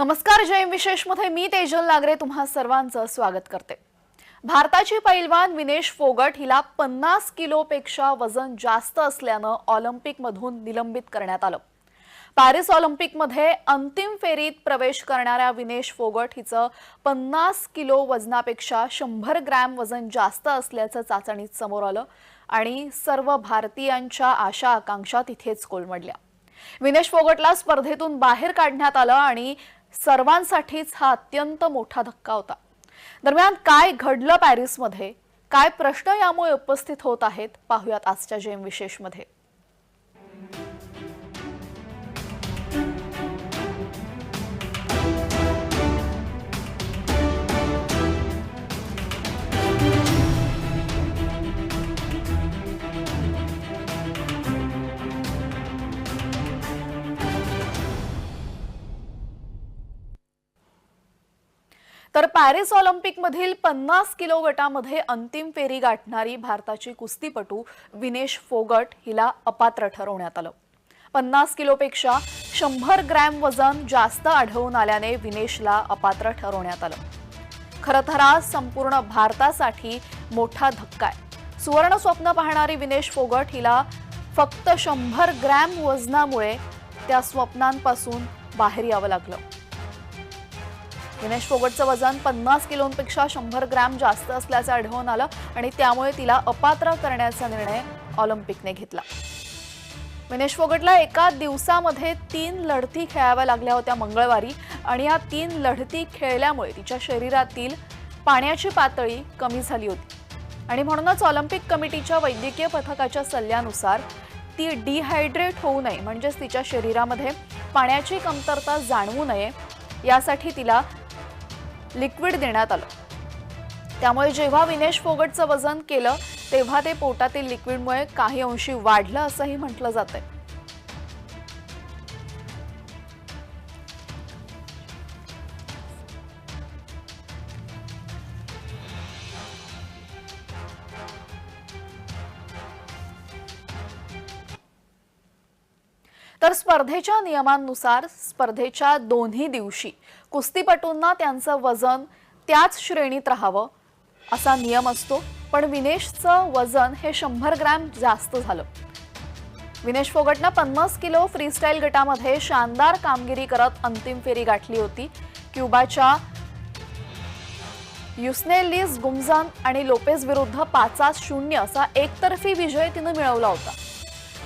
नमस्कार जय विशेषमध्ये मी तेजल नागरे तुम्हा सर्वांचं स्वागत करते. भारताची पैलवान विनेश फोगट हिला पन्नास किलोपेक्षा वजन जास्त असल्यानं ऑलिम्पिकमधून निलंबित करण्यात आलं. पॅरिस ऑलिम्पिकमध्ये अंतिम फेरीत प्रवेश करणाऱ्या विनेश फोगट हिचं पन्नास किलो वजनापेक्षा शंभर ग्रॅम वजन जास्त असल्याचं चाचणीत समोर आलं आणि सर्व भारतीयांच्या आशा आकांक्षा तिथेच कोलमडल्या. विनेश फोगटला स्पर्धेतून बाहेर काढण्यात आलं आणि सर्वांसाठीच हा अत्यंत मोठा धक्का होता. दरम्यान काय घडलं पॅरिसमध्ये? काय प्रश्न यामुळे उपस्थित होत आहेत? पाहूयात आजच्या जेम विशेषमध्ये. तर पॅरिस ऑलिम्पिकमधील पन्नास किलो गटामध्ये अंतिम फेरी गाठणारी भारताची कुस्तीपटू विनेश फोगट हिला अपात्र ठरवण्यात आलं. पन्नास किलोपेक्षा शंभर ग्रॅम वजन जास्त आढळून आल्याने विनेशला अपात्र ठरवण्यात आलं. खरं तर आज संपूर्ण भारतासाठी मोठा धक्का आहे. सुवर्ण स्वप्न पाहणारी विनेश फोगट हिला फक्त शंभर ग्रॅम वजनामुळे त्या स्वप्नांपासून बाहेर यावं लागलं. विनेश फोगटचं वजन पन्नास किलोंपेक्षा शंभर ग्रॅम जास्त असल्याचं आढळून आलं आणि त्यामुळे तिला अपात्र करण्याचा निर्णय ऑलिम्पिकने घेतला. विनेश फोगटला एका दिवसामध्ये तीन लढती खेळाव्या लागल्या होत्या मंगळवारी आणि या तीन लढती खेळल्यामुळे तिच्या शरीरातील पाण्याची पातळी कमी झाली होती. आणि म्हणूनच ऑलिम्पिक कमिटीच्या वैद्यकीय पथकाच्या सल्ल्यानुसार ती डिहायड्रेट होऊ नये म्हणजेच तिच्या शरीरामध्ये पाण्याची कमतरता जाणवू नये यासाठी तिला लिक्विड देण्यात आलं. त्यामुळे जेव्हा विनेश फोगटचं वजन केलं तेव्हा ते पोटातील लिक्विडमुळे काही अंशी वाढलं असंही म्हटलं जात आहे स्पर्धेच्या नियमांनुसार स्पर्धेच्या दोन्ही दिवशी कुस्तीपटूंना त्यांचं वजन त्याच श्रेणीत राहावं असा नियम असतो पण विनेशचं वजन हे शंभर ग्रॅम जास्त झालं. विनेश फोगटनं पन्नास किलो फ्रीस्टाईल गटामध्ये शानदार कामगिरी करत अंतिम फेरी गाठली होती. क्युबाच्या युस्नेलिस गुमझान आणि लोपेज विरुद्ध पाचास शून्य असा एकतर्फी विजय तिनं मिळवला होता.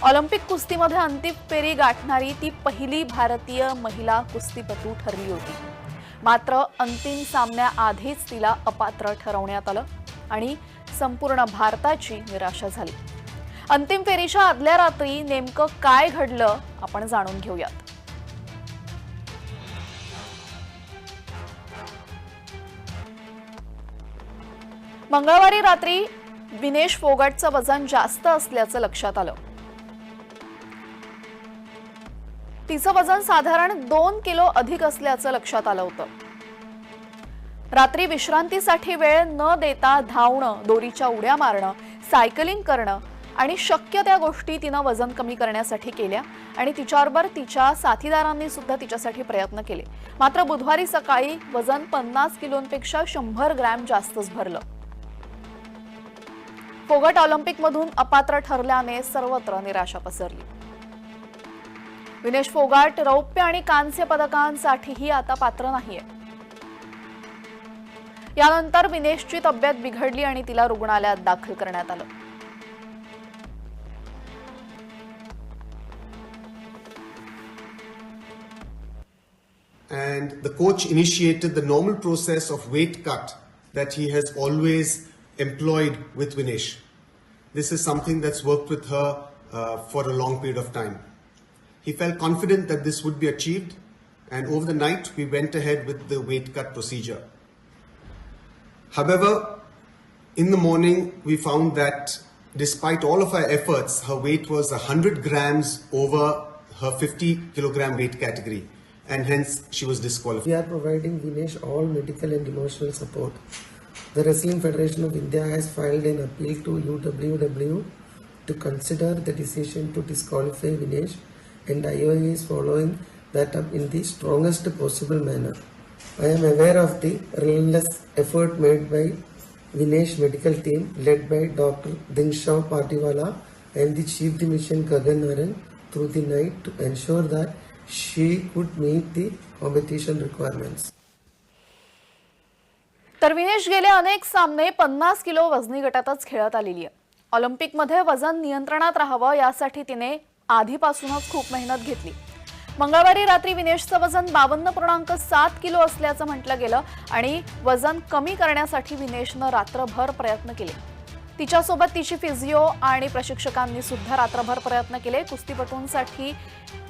ऑलिम्पिक कुस्तीमध्ये अंतिम फेरी गाठणारी ती पहिली भारतीय महिला कुस्तीपटू ठरली होती. मात्र अंतिम सामन्याआधीच तिला अपात्र ठरवण्यात आलं आणि संपूर्ण भारताची निराशा झाली. अंतिम फेरीच्या आदल्या रात्री नेमकं काय घडलं आपण जाणून घेऊयात. मंगळवारी रात्री विनेश फोगटचं वजन जास्त असल्याचं लक्षात आलं. तिचं वजन साधारण दोन किलो अधिक असल्याचं लक्षात आलं होतं. रात्री विश्रांतीसाठी वेळ न देता धावणं दोरीच्या उड्या मारणं सायकलिंग करणं आणि शक्य त्या गोष्टी तिनं वजन कमी करण्यासाठी केल्या आणि तिच्याबरोबर तिच्या साथीदारांनी सुद्धा तिच्यासाठी प्रयत्न केले. मात्र बुधवारी सकाळी वजन पन्नास किलोंपेक्षा शंभर ग्रॅम जास्तच भरलं. फोगट ऑलिम्पिकमधून अपात्र ठरल्याने सर्वत्र निराशा पसरली. विनेश फोगाट रौप्य आणि कांस्य पदकांसाठीही आता पात्र नाहीये यानंतर विनेशची तब्येत बिघडली आणि तिला रुग्णालयात दाखल करण्यात आलं and the coach initiated the normal process of weight cut that he has always employed with Vinesh. This is something that's worked with her uh, for a long period of time. He felt confident that this would be achieved, and over the night we went ahead with the weight cut procedure. However, in the morning we found that despite all of our efforts, her weight was 100 grams over her 50 kilogram weight category, and hence she was disqualified. We are providing Vinesh all medical and emotional support. The Wrestling Federation of India has filed an appeal to UWW to consider the decision to disqualify Vinesh, and IOI is following that up in the strongest possible manner. I am aware of the relentless effort made by Vinesh medical team led by Dr. Dinshaw Patiwala and the chief Division Kagan Naran through the night to ensure that she could meet the competition requirements. तर विनेश गेले अनेक सामने पन्नास kilo वजनी गटातच खेळत आलेली आहे ऑलिम्पिकमध्ये वजन नियंत्रणात राहावं यासाठी तिने आधीपासूनच खूप मेहनत घेतली. मंगळवारी रात्री विनेशचं वजन बावन्न पूर्णांक सात किलो असल्याचं म्हटलं गेलं आणि वजन कमी करण्यासाठी विनेशनं रात्रभर प्रयत्न केले. तिच्यासोबत तिची फिजिओ आणि प्रशिक्षकांनी सुद्धा रात्रभर प्रयत्न केले. कुस्तीपटूंसाठी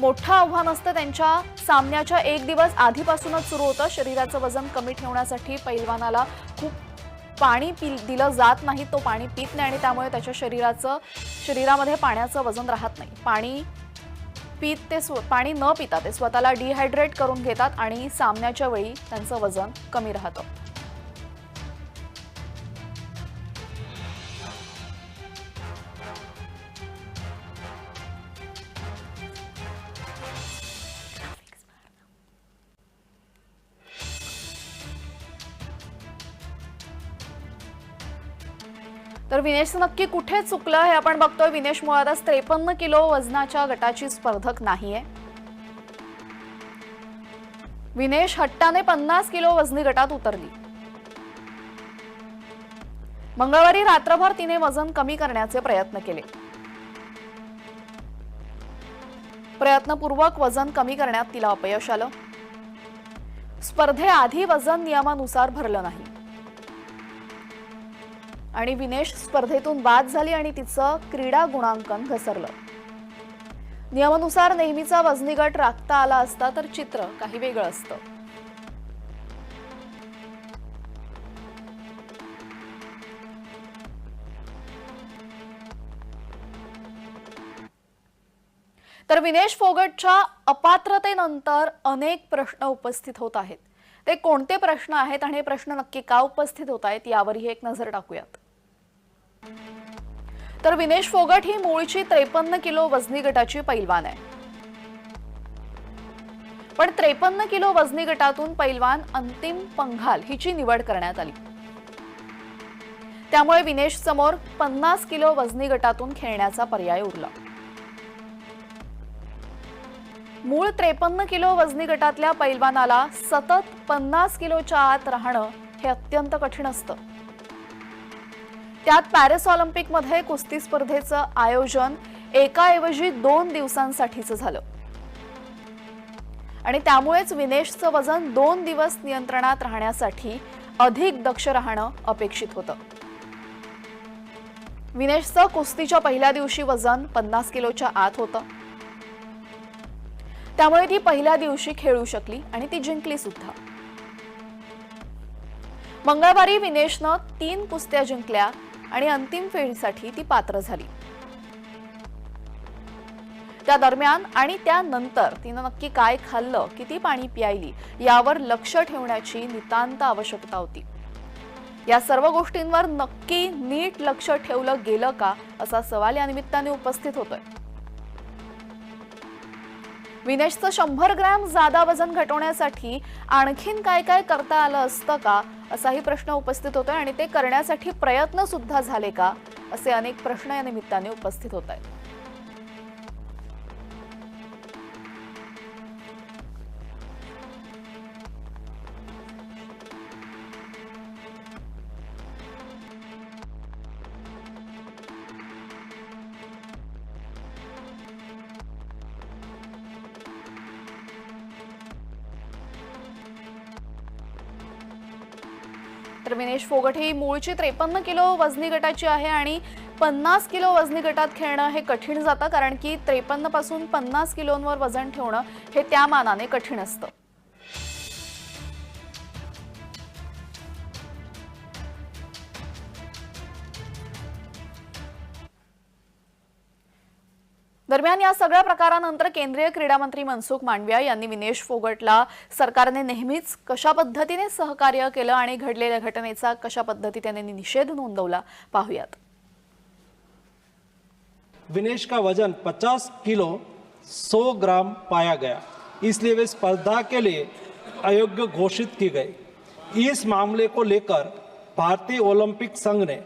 मोठं आव्हान असतं. त्यांच्या सामन्याच्या एक दिवस आधीपासूनच सुरू होतं. शरीराचं वजन कमी ठेवण्यासाठी पैलवानाला खूप पाणी पि दिलं जात नाही तो पाणी पित नाही आणि त्यामुळे त्याच्या शरीराचं शरीरामध्ये पाण्याचं वजन राहत नाही. पाणी पित ते स्व पाणी न पिता ते स्वतःला डिहायड्रेट करून घेतात आणि सामन्याच्या वेळी त्यांचं वजन कमी राहतं. तर विनेश नक्की कुठे चुकलं हे आपण बघतोय. विनेश मुळातच त्रेपन्न किलो वजनाच्या गटाची स्पर्धक नाहीये. विनेश हट्टाने पन्नास किलो वजनी गटात उतरली. मंगळवारी रात्रभर तिने वजन कमी करण्याचे प्रयत्न केले. प्रयत्नपूर्वक वजन कमी करण्यात तिला अपयश आलं. स्पर्धेआधी वजन नियमानुसार भरलं नाही. आणि विनेश स्पर्धेतून बाद झाली आणि तिचं क्रीडा गुणांकन घसरलं. नियमानुसार नेहमीचा वजनी गट राखता आला असता तर चित्र काही वेगळं असतं. तर विनेश फोगटच्या अपात्रतेनंतर अनेक प्रश्न उपस्थित होत आहेत. ते कोणते प्रश्न आहेत आणि हे प्रश्न नक्की का उपस्थित होत आहेत यावरही एक नजर टाकूयात. तर विनेश फोगट ही मूळची त्रेपन्न किलो वजनी गटाची पैलवान आहे. पण त्रेपन्न किलो वजनी गटातून पैलवान अंतिम पंघाल हिची निवड करण्यात आली. त्यामुळे विनेश समोर पन्नास किलो वजनी गटातून खेळण्याचा पर्याय उरला. मूळ त्रेपन्न किलो वजनी गटातल्या पैलवानाला सतत पन्नास किलोच्या आत राहणं हे अत्यंत कठीण असतं. त्यात पॅरिस ऑलिम्पिकमध्ये कुस्ती स्पर्धेचं आयोजन एकाऐवजी दोन दिवसांसाठीचं झालं. आणि त्यामुळेच विनेशचं वजन दोन दिवस नियंत्रणात राहण्यासाठी अधिक दक्ष राहणं अपेक्षित होतं. विनेशचं कुस्तीच्या पहिल्या दिवशी वजन पन्नास किलोच्या आत होतं. त्यामुळे ती पहिल्या दिवशी खेळू शकली आणि ती जिंकली सुद्धा. मंगळवारी विनेशनं तीन कुस्त्या जिंकल्या आणि अंतिम फेरीसाठी ती पात्र झाली. त्या दरम्यान आणि त्यानंतर तिनं नक्की काय खाल्लं किती पाणी प्यायली यावर लक्ष ठेवण्याची नितांत आवश्यकता होती. या सर्व गोष्टींवर नक्की नीट लक्ष ठेवलं गेलं का असा सवाल या निमित्ताने उपस्थित होतोय. विनेशचं शंभर ग्रॅम जादा वजन घटवण्यासाठी आणखीन काय काय करता आलं असतं का? असाही प्रश्न उपस्थित होतोय आणि ते करण्यासाठी प्रयत्न सुद्धा झाले का? असे अनेक प्रश्न या निमित्ताने उपस्थित होत आहेत. तर विनेश फोगट ही मूळची त्रेपन्न किलो वजनी गटाची आहे आणि पन्नास किलो वजनी गटात खेळणं हे कठीण जातं कारण की त्रेपन्नपासून पन्नास किलोंवर वजन ठेवणं हे त्या मानाने कठीण असतं. दरम्यान या सगळ्या प्रकारानंतर केंद्रीय क्रीडा मंत्री मनसुख मांडविया यांनी विनेश फोगटला सरकारने नेहमीच कशा पद्धतीने सहकार्य केलं आणि घडलेल्या घटनेचा कशा पद्धतीने त्यांनी निषेध नोंदवला पाहूयात. विनेश का वजन 50 किलो 100 ग्राम पाया गया। इसलिए वे स्पर्धा के लिए अयोग्य घोषित की गई। इस मामले को लेकर भारतीय ओलंपिक संघ ने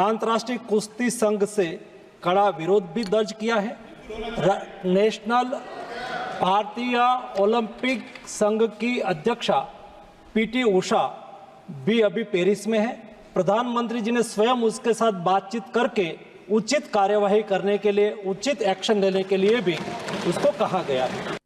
अंतर्राष्ट्रीय कुश्ती संघ से कड़ा विरोध भी दर्ज किया है। नेशनल भारतीय ओलंपिक संघ की अध्यक्षा पीटी उषा भी अभी पेरिस में है। प्रधानमंत्री जी ने स्वयं उसके साथ बातचीत करके उचित कार्यवाही करने के लिए, उचित एक्शन लेने के लिए भी उसको कहा गया। है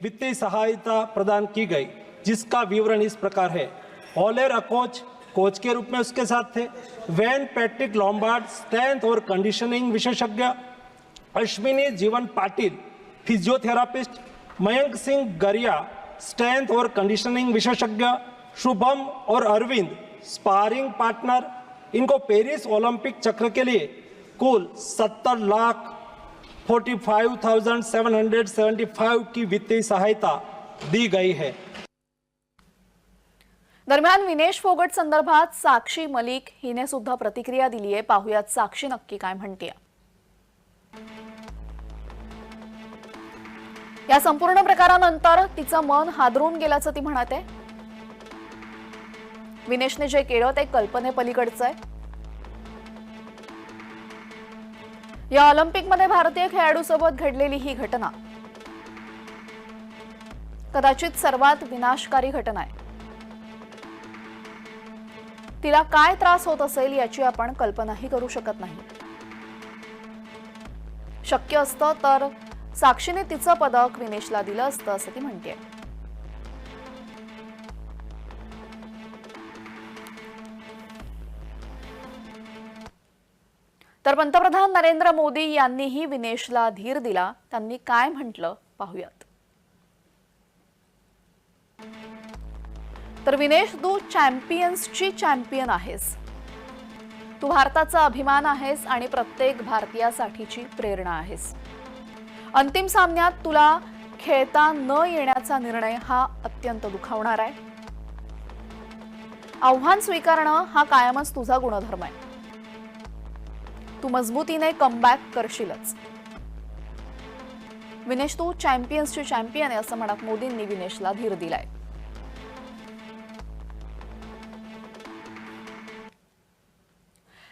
वित्तीय सहायता प्रदान की गई, जिसका विवरण इस प्रकार है। ऑलेर अकोच कोच के रूप में उसके साथ थे। वैन पैट्रिक लॉम्बार्ड स्ट्रेंथ और कंडीशनिंग विशेषज्ञ अश्विनी जीवन पाटिल फिजियोथेरापिस्ट मयंक सिंह गरिया स्ट्रेंथ और कंडीशनिंग विशेषज्ञ शुभम और अरविंद स्पारिंग पार्टनर। इनको पेरिस ओलंपिक चक्र के लिए कुल 70 लाख 45,775 की वित्तीय सहायता दी गई है। दरम्यान विनेश फोगट संदर्भात साक्षी मलिक हिने सुद्धा प्रतिक्रिया दिली आहे पाहुयात साक्षी नक्की काय म्हणते या संपूर्ण प्रकारानंतर तिचं मन हादरून गेल्याचं ती म्हणते विनेशने जे केलं ते कल्पनेपलीकडचं आहे. या ऑलिम्पिकमध्ये भारतीय खेळाडूसोबत घडलेली ही घटना कदाचित सर्वात विनाशकारी घटना आहे. तिला काय त्रास होत असेल याची आपण कल्पनाही करू शकत नाही. शक्य असतं तर साक्षीने तिचं पदक विनेशला दिलं असतं असं ती म्हणते तर पंतप्रधान नरेंद्र मोदी यांनीही विनेशला धीर दिला. त्यांनी काय म्हटलं? पाहूयात. तर विनेश तू चॅम्पियन्सची चॅम्पियन आहेस. तू भारताचा अभिमान आहेस आणि प्रत्येक भारतीयासाठीची प्रेरणा आहेस. अंतिम सामन्यात तुला खेळता न येण्याचा निर्णय हा अत्यंत दुखावणार आहे. आव्हान स्वीकारणं हा कायमच तुझा गुणधर्म आहे. तू मजबूतीने कमबॅक करशीलच. विनेश तू चॅम्पियन्सची चॅम्पियन आहे असं म्हणत मोदींनी विनेशला धीर दिलाय.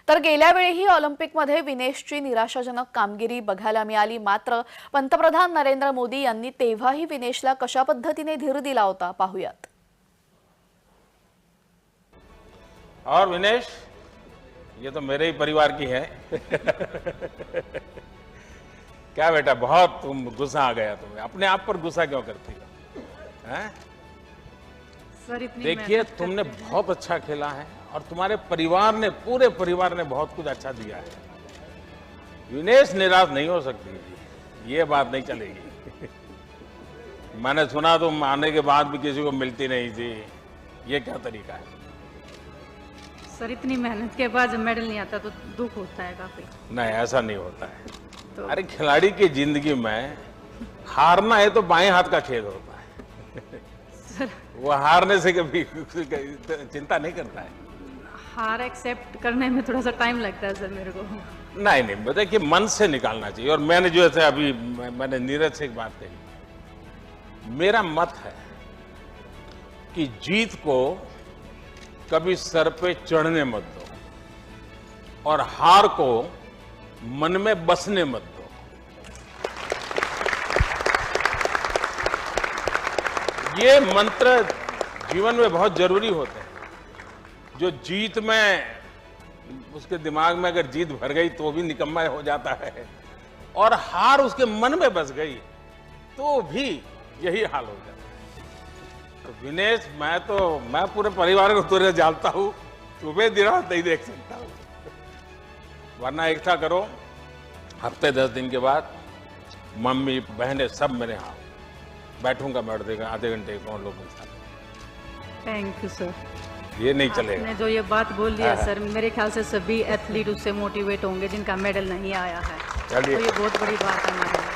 तर गेल्या वेळीही ऑलिम्पिकमध्ये विनेशची निराशाजनक कामगिरी बघायला मिळाली. मात्र पंतप्रधान नरेंद्र मोदी यांनी तेव्हाही विनेशला कशा पद्धतीने धीर दिला होता पाहूयात. और विनेश ये तो मेरे ही परिवार की है। क्या बेटा बहुत तुम गुस्सा आ गया तुम्हें। अपने आप पर गुस्सा क्यों करती हो? हैं? सर इतनी देखिए तुमने बहुत अच्छा खेला है। और तुम्हारे परिवार ने पूरे परिवार ने बहुत कुछ अच्छा दिया है। विनेश निराश नहीं हो सकती। ये बात नहीं चलेगी। मैंने सुना तुम आने के बाद भी किसी को मिलती नहीं थी। ये क्या तरीका है? सर इतनी मेहनत के बाद जब मेडल नहीं आता तो दुख होता है काफ़ी। नहीं ऐसा नहीं होता है। तो अरे खिलाड़ी की ज़िंदगी में हारना है तो बाएँ हाथ का खेल होता है। सर। वो हारने से कभी चिंता नहीं करता है। हार एक्सेप्ट करने में थोड़ा सा टाइम लगता है सर मेरे को। नहीं नहीं बताए कि मन से निकालना चाहिए। और मैंने जो है अभी मैंने नीरज से एक बात कही। मेरा मत है कि जीत को कभी सर पे चढ़ने मत दो और हार को मन में बसने मत दो। ये मंत्र जीवन में बहुत ज़रूरी होते हैं। जो जीत में, उसके दिमाग में अगर जीत भर गई तो भी निकम्मा हो जाता है। और हार उसके मन में बस गई तो भी यही हाल हो जाता है। तो विनेश, मैं तो मैं पूरे परिवार को तुझे जानता हूँ तुम्हें दिन नहीं देख सकता हूँ। वरना एकता करो, हफ़्ते दस दिन के बाद मम्मी, बहनें सब मेरे यहाँ बैठूँगा, बैठ देगा, आधे घंटे कौन लोगों थैंक यू सर ये नहीं चलेगा आपने जो ये बात बोल दिया। सर मेरे ख्याल से सभी एथलीट उससे मोटिवेट होंगे जिनका मेडल नहीं आया है। तो ये बहुत बड़ी बात है हमारे